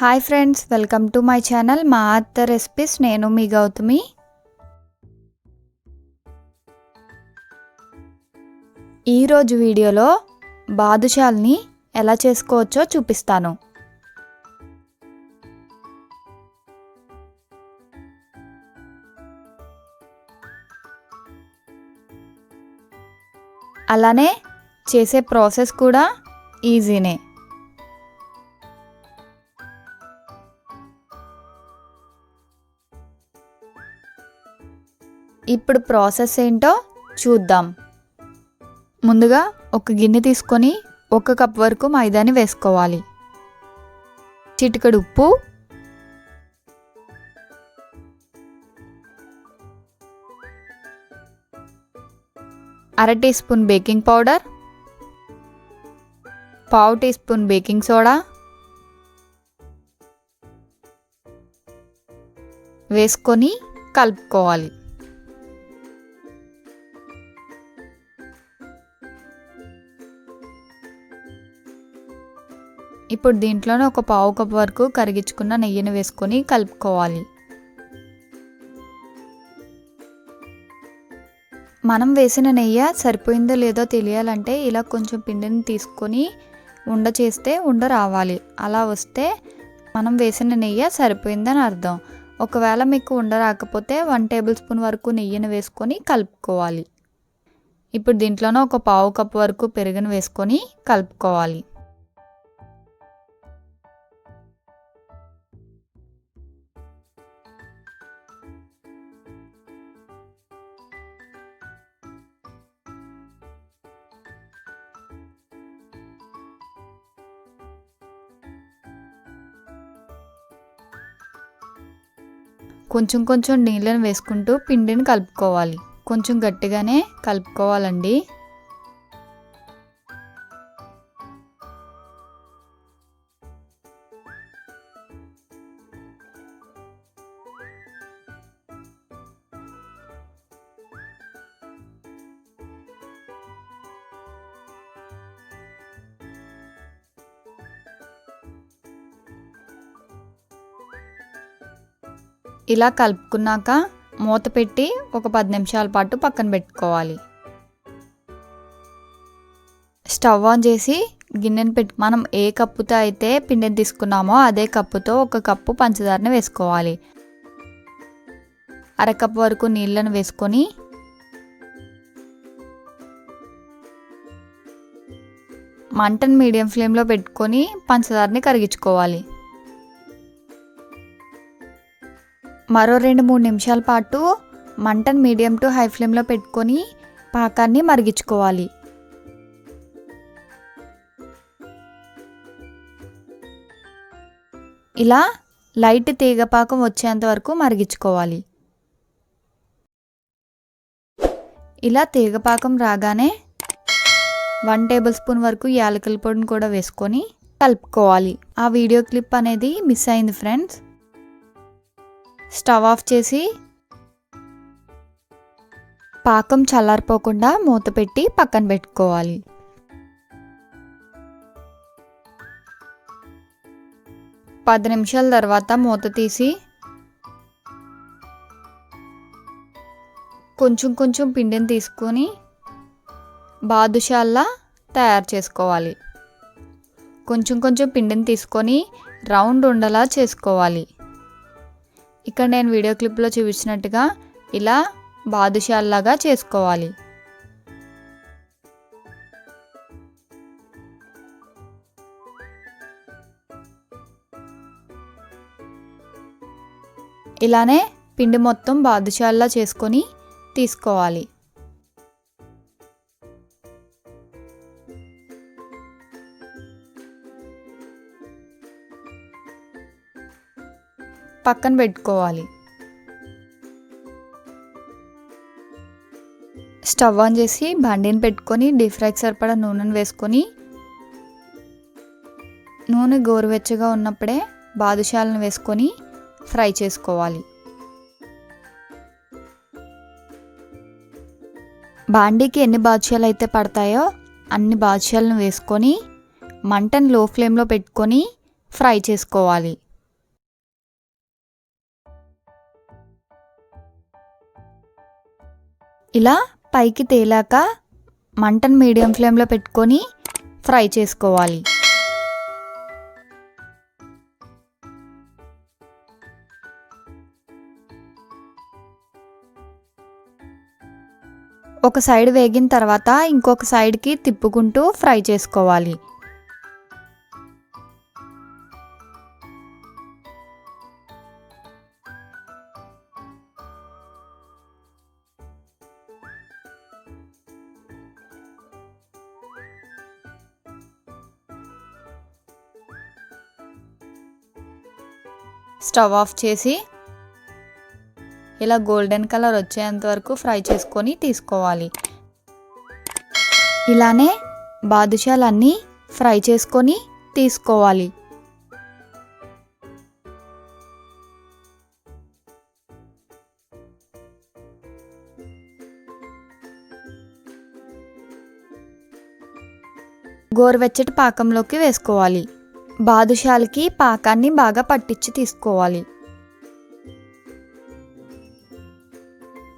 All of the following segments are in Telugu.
Hi friends welcome to my channel మా అత్త రెసిపీస్ నేను మీ గౌతమి. ఈరోజు వీడియోలో బాదుషాల్ని ఎలా చేసుకోవచ్చో చూపిస్తాను. అలానే చేసే ప్రాసెస్ కూడా ఈజీనే. ఇప్పుడు ప్రాసెస్ ఏంటో చూద్దాం. ముందుగా ఒక గిన్నె తీసుకొని ఒక కప్ వరకు మైదాని వేసుకోవాలి. చిటికడు ఉప్పు. అర టీ స్పూన్ బేకింగ్ పౌడర్. పావు టీ స్పూన్ బేకింగ్ సోడా. వేసుకొని కలుపుకోవాలి. ఇప్పుడు దీంట్లోనే ఒక పావు కప్ వరకు కరిగించుకున్న నెయ్యిని వేసుకొని కలుపుకోవాలి. మనం వేసిన నెయ్యి సరిపోయిందో లేదో తెలియాలంటే ఇలా కొంచెం పిండిని తీసుకొని ఉండ చేస్తే ఉండ రావాలి. అలా వస్తే మనం వేసిన నెయ్యి సరిపోయిందని అర్థం. ఒకవేళ మీకు ఉండ రాకపోతే వన్ టేబుల్ స్పూన్ వరకు నెయ్యిని వేసుకొని కలుపుకోవాలి. ఇప్పుడు దీంట్లోనే ఒక పావు కప్ వరకు పెరుగును వేసుకొని కలుపుకోవాలి. కొంచెం కొంచెం నీళ్ళని వేసుకుంటూ పిండిని కలుపుకోవాలి. కొంచెం గట్టిగానే కలుపుకోవాలండి. ఇలా కలుపుకున్నాక మూత పెట్టి ఒక పది నిమిషాల పాటు పక్కన పెట్టుకోవాలి. స్టవ్ ఆన్ చేసి గిన్నెను పెట్టి మనం ఏ కప్పుతో అయితే పిండిని తీసుకున్నామో అదే కప్పుతో ఒక కప్పు పంచదారని వేసుకోవాలి. అరకప్పు వరకు నీళ్ళను వేసుకొని మంటను మీడియం ఫ్లేమ్లో పెట్టుకొని పంచదారని కరిగించుకోవాలి. మరో రెండు మూడు నిమిషాల పాటు మంటను మీడియం టు హై ఫ్లేమ్లో పెట్టుకొని పాకాన్ని మరిగించుకోవాలి. ఇలా లైట్ తీగ పాకం వచ్చేంత వరకు మరిగించుకోవాలి. ఇలా తీగపాకం రాగానే వన్ టేబుల్ స్పూన్ వరకు యాలకుల పొడిని కూడా వేసుకొని కలుపుకోవాలి. ఆ వీడియో క్లిప్ అనేది మిస్ అయింది ఫ్రెండ్స్. స్టవ్ ఆఫ్ చేసి పాకం చల్లారిపోకుండా మూత పెట్టి పక్కన పెట్టుకోవాలి. పది నిమిషాల తర్వాత మూత తీసి కొంచెం కొంచెం పిండిని తీసుకొని బాదుషాల్లా తయారు చేసుకోవాలి. కొంచెం కొంచెం పిండిని తీసుకొని రౌండ్ ఉండలా చేసుకోవాలి. ఇక్కడ నేను వీడియో క్లిప్లో చూపించినట్టుగా ఇలా బాదుషాల్లాగా చేసుకోవాలి. ఇలానే పిండి మొత్తం బాదుషాల్లా చేసుకొని తీసుకోవాలి. పక్కన పెట్టుకోవాలి. స్టవ్ ఆన్ చేసి బండిని పెట్టుకొని డీప్ ఫ్రైకి సరిపడా నూనెను వేసుకొని నూనె గోరువెచ్చగా ఉన్నప్పుడే బాదుషాలను వేసుకొని ఫ్రై చేసుకోవాలి. బాండీకి ఎన్ని బాదుషాలు అయితే పడతాయో అన్ని బాదుషాలను వేసుకొని మంటను లో ఫ్లేమ్లో పెట్టుకొని ఫ్రై చేసుకోవాలి. ఇలా పైకి తేలాక మంటను మీడియం ఫ్లేమ్లో పెట్టుకొని ఫ్రై చేసుకోవాలి. ఒక సైడ్ వేగిన తర్వాత ఇంకొక సైడ్కి తిప్పుకుంటూ ఫ్రై చేసుకోవాలి. స్టవ్ ఆఫ్ చేసి ఇలా గోల్డెన్ కలర్ వచ్చేంత వరకు ఫ్రై చేసుకొని తీసుకోవాలి. ఇలానే బాదుషాలన్నీ ఫ్రై చేసుకొని తీసుకోవాలి. గోరువెచ్చటి పాకంలోకి వేసుకోవాలి. బాదుషాలకి పాకాన్ని బాగా పట్టించి తీసుకోవాలి.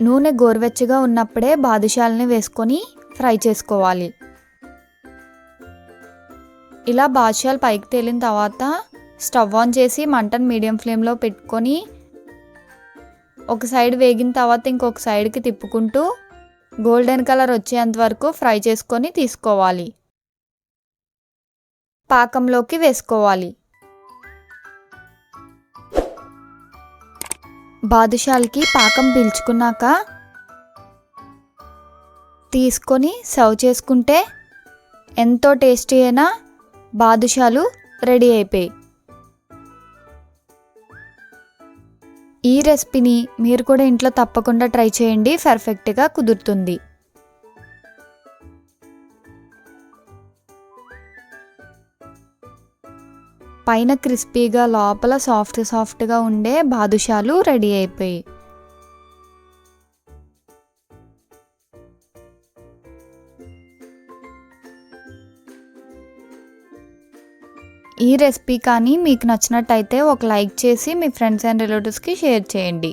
నూనె గోరువెచ్చగా ఉన్నప్పుడే బాదుషాలని వేసుకొని ఫ్రై చేసుకోవాలి. ఇలా బాదుషాలు పైకి తేలిన తర్వాత స్టవ్ ఆన్ చేసి మంటను మీడియం ఫ్లేమ్లో పెట్టుకొని ఒక సైడ్ వేగిన తర్వాత ఇంకొక సైడ్కి తిప్పుకుంటూ గోల్డెన్ కలర్ వచ్చేంత వరకు ఫ్రై చేసుకొని తీసుకోవాలి. పాకంలోకి వేసుకోవాలి. బాదుషాలకి పాకం పీల్చుకున్నాక తీసుకొని సర్వ్ చేసుకుంటే ఎంతో టేస్టీ అయినా బాదుషాలు రెడీ అయిపోయి ఈ రెసిపీని మీరు కూడా ఇంట్లో తప్పకుండా ట్రై చేయండి పర్ఫెక్ట్గా కుదురుతుంది. పైన క్రిస్పీగా లోపల సాఫ్ట్ సాఫ్ట్గా ఉండే బాదుషాలు రెడీ అయిపోయి. ఈ రెసిపీ కానీ మీకు నచ్చినట్టయితే ఒక లైక్ చేసి మీ ఫ్రెండ్స్ అండ్ రిలేటివ్స్కి షేర్ చేయండి.